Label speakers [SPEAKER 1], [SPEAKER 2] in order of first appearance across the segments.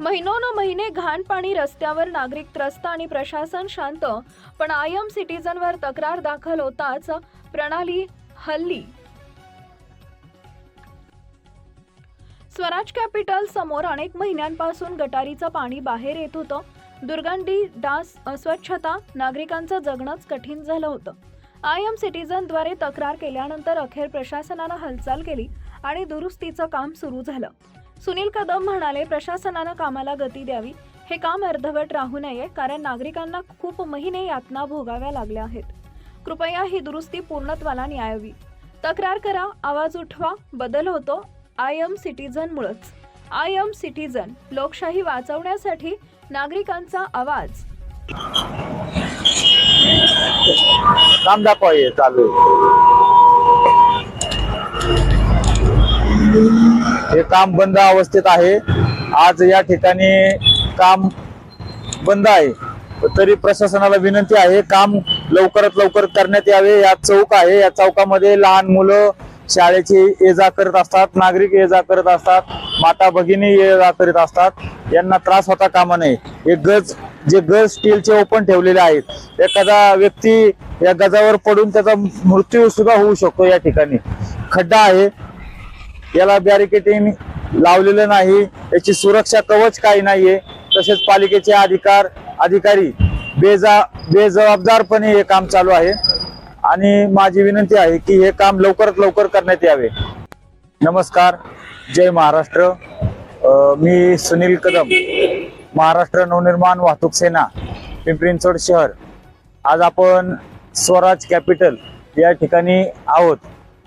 [SPEAKER 1] महिनोन महिने घाण पाणी रस्त्यावर नागरिक त्रस्त आणि प्रशासन शांत पण आय एम सिटीजनवर तक्रार दाखल होताच प्रणाली हल्ली. स्वराज कॅपिटल समोर अनेक महिन्यांपासून गटारीचं पाणी बाहेर येत होतं. दुर्गंधी डास अस्वच्छता नागरिकांचं जगणंच कठीण झालं होतं. आय एम सिटीजनद्वारे तक्रार केल्यानंतर अखेर प्रशासनानं हालचाल केली आणि दुरुस्तीचं काम सुरू झालं. सुनील कदम म्हणाले प्रशासनानं कामाला गती द्यावी. हे काम अर्धवट राहू नये कारण नागरिकांना खूप महिने यातना भोगाव्या लागल्या आहेत. कृपया ही दुरुस्ती पूर्णत्वाला न्यायावी. तक्रार करा आवाज उठवा बदल होतो. आय एम सिटीजनमुळंच आय एम सिटीजन लोकशाही वाचवण्यासाठी नागरिकांचा आवाज.
[SPEAKER 2] काम दाखवा चालू हे काम बंद अवस्थेत आहे. आज या ठिकाणी काम बंद आहे. तरी प्रशासनाला विनंती आहे काम लवकरात लवकर करण्यात यावे. या चौक आहे. या चौकामध्ये लहान मुलं शाळेची ये जा करत असतात नागरिक ये जा करत असतात माता भगिनी ये जा करीत असतात. यांना त्रास होता कामा नये. हे गज जे गज स्टीलचे ओपन ठेवलेले आहेत एखादा व्यक्ती या गजावर पडून त्याचा मृत्यू सुद्धा होऊ शकतो या ठिकाणी. खड्डा आहे. याला बॅरिकेटिंग लावलेलं नाही. याची सुरक्षा कवच काही नाहीये. तसेच पालिकेचे अधिकार अधिकारी बेजा बेजबाबदारपणे हे काम चालू आहे. आणि माझी विनंती आहे की हे काम लवकरात लवकर करण्यात यावे. नमस्कार. जय महाराष्ट्र. मी सुनील कदम महाराष्ट्र नवनिर्माण वाहतूक सेना पिंपरींचोड शहर. आज आपण स्वराज कॅपिटल या ठिकाणी आहोत.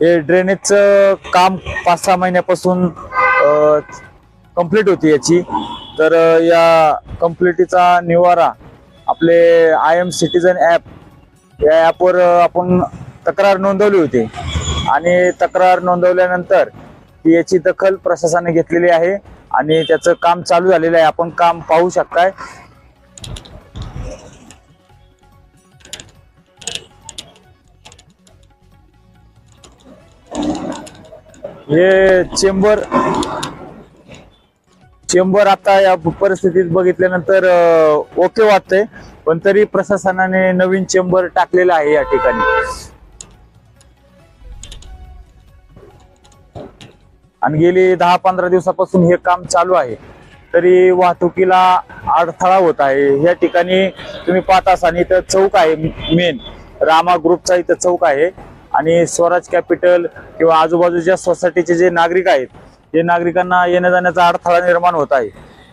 [SPEAKER 2] हे ड्रेनेजचं काम पाच सहा महिन्यापासून कंप्लीट होती याची. तर या कंप्लिटीचा निवारा आपले आय एम सिटीजन ॲप या ॲपवर आपण तक्रार नोंदवली होती. आणि तक्रार नोंदवल्यानंतर ती याची दखल प्रशासनाने घेतलेली आहे. आणि त्याचं काम चालू झालेलं आहे. आपण काम पाहू शकताय. हे चेंबर चेंबर आता या परिस्थितीत बघितल्यानंतर ओके वाटतंय. पण तरी प्रशासनाने नवीन चेंबर टाकलेलं आहे या ठिकाणी. आणि गेली दहा पंधरा दिवसापासून हे काम चालू आहे. तरी वाहतुकीला अडथळा होत आहे. या ठिकाणी तुम्ही पाहत असाल इथं चौक आहे मेन रामा ग्रुपचा इथं चौक आहे. आणि स्वराज कॅपिटल किंवा आजूबाजूच्या सोसायटीचे जे नागरिक आहेत ते नागरिकांना येण्या जाण्याचा अडथळा निर्माण होत आहे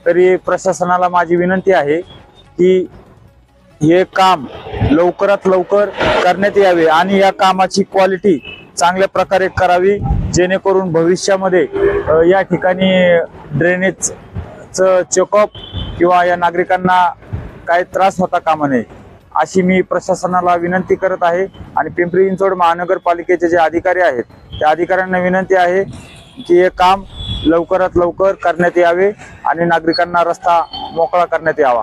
[SPEAKER 2] तरी प्रशासनाला माझी विनंती आहे की हे काम लवकरात लवकर करण्यात यावे आणि या कामाची क्वालिटी चांगल्या प्रकारे करावी जेणेकरून भविष्यामध्ये या ठिकाणी ड्रेनेजचं चेकअप किंवा या नागरिकांना काय त्रास होता कामा नये. अशी मी प्रशासनाला विनंती करत आहे आणि पिंपरी चिंचवड महानगरपालिकेचे जे अधिकारी आहेत त्या अधिकाऱ्यांना विनंती आहे की हे काम लवकरात लवकर करण्यात यावे आणि नागरिकांना रस्ता मोकळा करण्यात यावा.